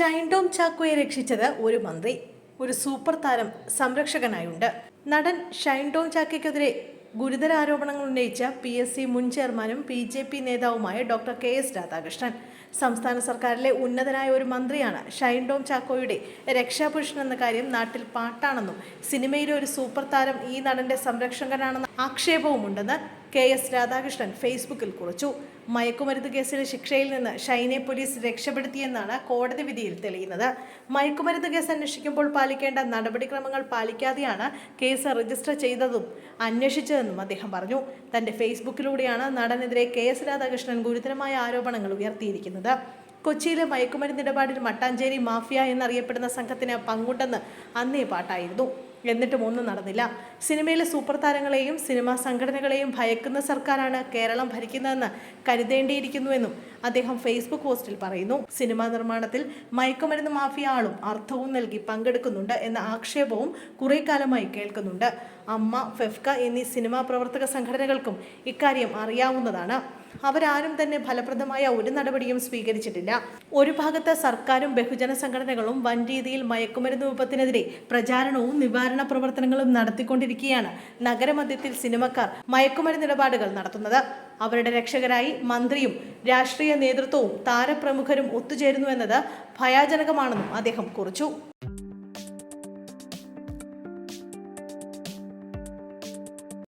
ഷൈൻഡോം ചാക്കോയെ രക്ഷിച്ചത് ഒരു മന്ത്രി ഒരു സൂപ്പർ താരം സംരക്ഷകനായുണ്ട്. നടൻ ഷൈൻഡോം ചാക്കയ്ക്കെതിരെ ഗുരുതര ആരോപണങ്ങൾ ഉന്നയിച്ച പി എസ് സി മുൻ ചെയർമാനും ബി ജെ പി നേതാവുമായ ഡോക്ടർ കെ എസ് രാധാകൃഷ്ണൻ. സംസ്ഥാന സർക്കാരിലെ ഉന്നതനായ ഒരു മന്ത്രിയാണ് ഷൈൻഡോം ചാക്കോയുടെ രക്ഷാപുരുഷൻ എന്ന കാര്യം നാട്ടിൽ പാട്ടാണെന്നും സിനിമയിലെ ഒരു സൂപ്പർ താരം ഈ നടന്റെ സംരക്ഷകനാണെന്ന ആക്ഷേപവുമുണ്ടെന്ന് കെ എസ് രാധാകൃഷ്ണൻ ഫേസ്ബുക്കിൽ കുറിച്ചു. മയക്കുമരുന്ന് കേസിലെ ശിക്ഷയിൽ നിന്ന് ഷൈനെ പോലീസ് രക്ഷപ്പെടുത്തിയെന്നാണ് കോടതി വിധിയിൽ തെളിയുന്നത്. മയക്കുമരുന്ന് കേസ് അന്വേഷിക്കുമ്പോൾ പാലിക്കേണ്ട നടപടിക്രമങ്ങൾ പാലിക്കാതെയാണ് കേസ് രജിസ്റ്റർ ചെയ്തതും അന്വേഷിച്ചതെന്നും അദ്ദേഹം പറഞ്ഞു. തന്റെ ഫേസ്ബുക്കിലൂടെയാണ് നടനെതിരെ കെ എസ് രാധാകൃഷ്ണൻ ഗുരുതരമായ ആരോപണങ്ങൾ ഉയർത്തിയിരിക്കുന്നത്. കൊച്ചിയിലെ മയക്കുമരുന്ന് ഇടപാടിൽ മട്ടാഞ്ചേരി മാഫിയ എന്നറിയപ്പെടുന്ന സംഘത്തിന് പങ്കുണ്ടെന്ന് അന്നേ പാട്ടായിരുന്നു. എന്നിട്ടും ഒന്നും നടന്നില്ല. സിനിമയിലെ സൂപ്പർ താരങ്ങളെയും സിനിമാ സംഘടനകളെയും ഭയക്കുന്ന സർക്കാരാണ് കേരളം ഭരിക്കുന്നതെന്ന് കരുതേണ്ടിയിരിക്കുന്നുവെന്നും അദ്ദേഹം ഫേസ്ബുക്ക് പോസ്റ്റിൽ പറയുന്നു. സിനിമാ നിർമ്മാണത്തിൽ മയക്കുമരുന്ന് മാഫിയ ആളും അർത്ഥവും നൽകി പങ്കെടുക്കുന്നുണ്ട് എന്ന ആക്ഷേപവും കുറെ കാലമായി കേൾക്കുന്നുണ്ട്. അമ്മ ഫെഫ്ക എന്നീ സിനിമാ പ്രവർത്തക സംഘടനകൾക്കും ഇക്കാര്യം അറിയാവുന്നതാണ്. അവരാരും തന്നെ ഫലപ്രദമായ ഒരു നടപടിയും സ്വീകരിച്ചിട്ടില്ല. ഒരു ഭാഗത്ത് സർക്കാരും ബഹുജന സംഘടനകളും വൻ രീതിയിൽ മയക്കുമരുന്ന് വിപത്തിനെതിരെ പ്രചാരണവും നിവാരണ പ്രവർത്തനങ്ങളും നടത്തിക്കൊണ്ടിരിക്കുകയാണ് നഗരമധ്യത്തിൽ സിനിമക്കാർ മയക്കുമരുന്ന് ഇടപാടുകൾ നടത്തുന്നത്. അവരുടെ രക്ഷകരായി മന്ത്രിയും രാഷ്ട്രീയ നേതൃത്വവും താരപ്രമുഖരും ഒത്തുചേരുന്നു എന്നത് ഭയാജനകമാണെന്നും അദ്ദേഹം കുറിച്ചു.